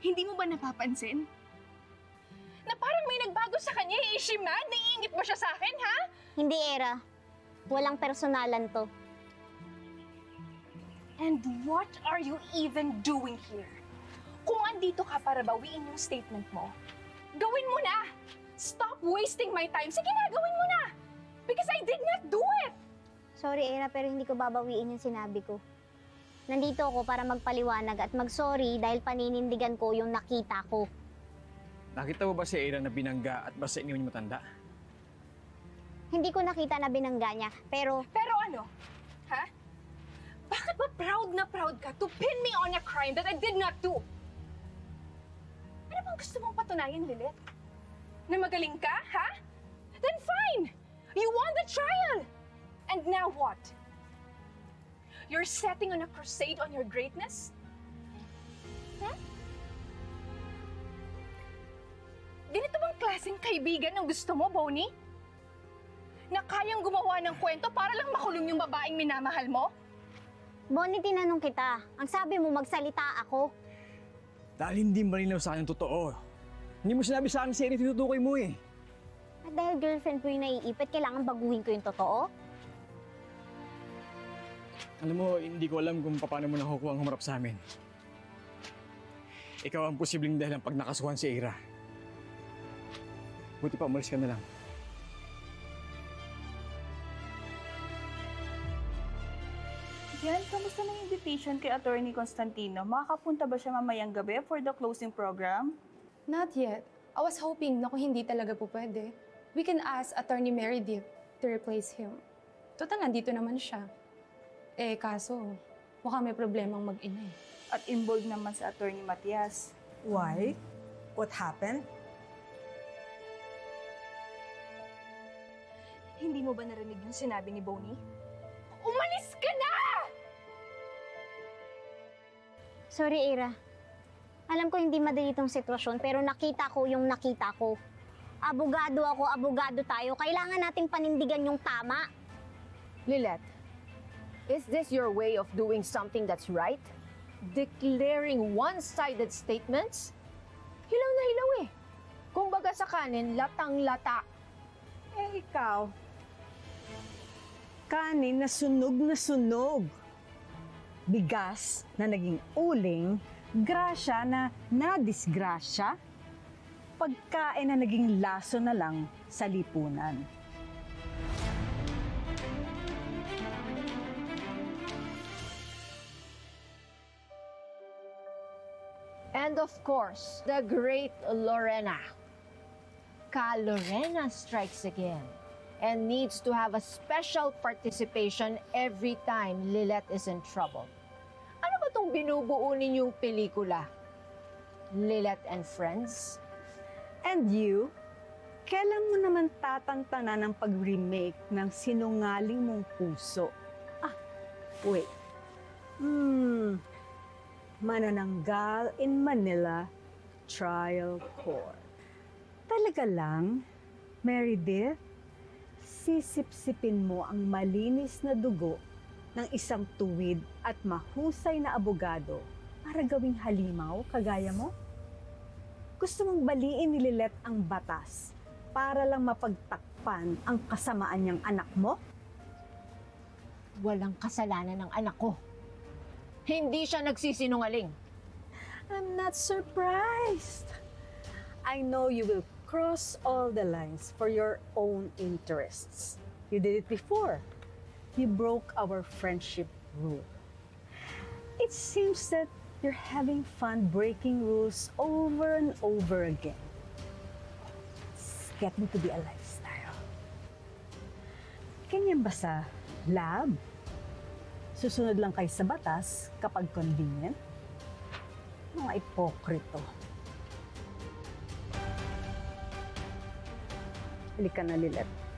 Hindi mo ba napapansin? Na parang may nagbago sa kanya, eh. Is she mad? Naiingit ba siya sa akin, ha? Hindi, Era. Walang personalan to. And what are you even doing here? Kung andito ka para bawiin yung statement mo, gawin mo na! Stop wasting my time! Sige na, gawin mo na! Because I did not do it! Sorry, Era, pero hindi ko babawiin yung sinabi ko. Nandito ako para magpaliwanag at mag-sorry dahil paninindigan ko yung nakita ko. Nakita mo ba si Aaron na binangga at basta iniwan niyo matanda? Hindi ko nakita na binangga niya, pero Pero ano? Ha? Bakit ba proud na proud ka to pin me on a crime that I did not do? Ano bang gusto mong patunayan, Lilith? Na magaling ka, ha? Then fine! You won the trial! And now what? You're setting on a crusade on your greatness? Hmm? Ganito bang klaseng kaibigan ang gusto mo, Bonnie? Na kayang gumawa ng kwento para lang makulong yung babaeng minamahal mo? Bonnie, tinanong kita. Ang sabi mo, magsalita ako. Dahil hindi malinaw sa akin totoo. Hindi mo sinabi sa akin si Aaron tinutukoy mo eh. At dahil girlfriend ko yung naiipit, kailangan baguhin ko yung totoo? Alam mo, hindi ko alam kung paano mo nakukuha ang humarap sa amin. Ikaw ang posibleng dahilan pag nakasuhan si Ira. Buti pa umalis ka na lang. Yan, kamusta na yung invitation kay Attorney Constantino? Makakapunta ba siya mamayang gabi for the closing program? Not yet. I was hoping na kung hindi talaga po pwede, we can ask Attorney Meredith to replace him. Total, nandito naman siya. Eh, kaso, mukhang may problemang mag-ina eh. At involved naman sa Attorney Matias. Why? What happened? Hindi mo ba narinig yung sinabi ni Bonnie? Umalis ka na! Sorry, Ira. Alam ko hindi madali itong sitwasyon, pero nakita ko yung nakita ko. Abogado ako, abogado tayo. Kailangan nating panindigan yung tama. Lilette, is this your way of doing something that's right? Declaring one-sided statements? Hilaw na hilaw eh. Kung baga sa kanin, latang-lata. Eh, ikaw. Kanin na sunog na sunog. Bigas na naging uling. Grasya na nadisgrasya. Pagkain na naging laso na lang sa lipunan. And of course, the great Lorena. Ka Lorena strikes again and needs to have a special participation every time Lilette is in trouble. Ano ba tong binubuo ninyong pelikula? Lilette and Friends? And you, kailan mo naman tatantanan ng pag-remake ng sinungaling mong puso? Ah, wait. Hmm, Manananggal in Manila Trial Court. Talaga lang, Meredith, sisipsipin mo ang malinis na dugo ng isang tuwid at mahusay na abogado para gawing halimaw kagaya mo? Gusto mong baliin ni Lilet ang batas para lang mapagtakpan ang kasamaan niyang anak mo? Walang kasalanan ng anak ko. Hindi siya nagsisinungaling. I'm not surprised. I know you will cross all the lines for your own interests. You did it before. You broke our friendship rule. It seems that you're having fun breaking rules over and over again. It's getting to be a lifestyle. Ganyan ba sa lab? Susunod lang kayo sa batas kapag convenient? Mga ipokrito. Halika na, Lilet.